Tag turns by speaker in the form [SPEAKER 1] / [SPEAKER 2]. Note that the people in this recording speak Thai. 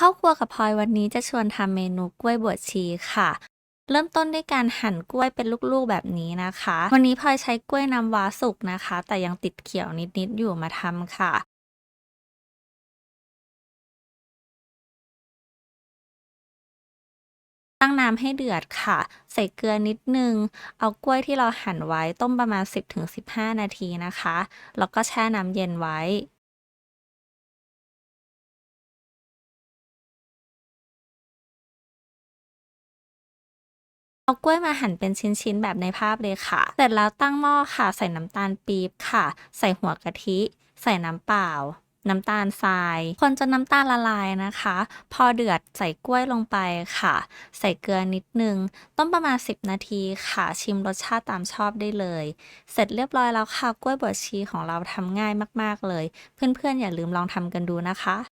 [SPEAKER 1] เข้าครัวกับพลอยวันนี้จะชวนทำเมนูกล้วยบวชชีค่ะ เริ่มต้นด้วยการหั่นกล้วยเป็นลูกๆแบบนี้นะคะ วันนี้พลอยใช้กล้วยน้ำว้าสุกนะคะ แต่ยังติดเขียวนิดๆอยู่มาทำค่ะ ตั้งน้ำให้เดือดค่ะ ใส่เกลือนิดนึง เอากล้วยที่เราหั่นไว้ต้มประมาณ 10-15 นาทีนะคะ แล้วก็แช่น้ำเย็นไว้ เอากล้วยมาหั่นเป็นชิ้นๆ แบบในภาพเลยค่ะ เสร็จแล้วตั้งหม้อค่ะ ใส่น้ำตาลปี๊บค่ะ ใส่หัวกะทิ ใส่น้ำเปล่า น้ำตาลทราย คนจนน้ำตาลละลายนะคะ พอเดือดใส่กล้วยลงไปค่ะ ใส่เกลือนิดนึง ต้มประมาณ 10 นาทีค่ะ ชิมรสชาติตามชอบได้เลย เสร็จเรียบร้อยแล้วค่ะ กล้วยบวชชีของเราทำง่ายมากๆเลย เพื่อนๆ อย่าลืมลองทำกันดูนะคะ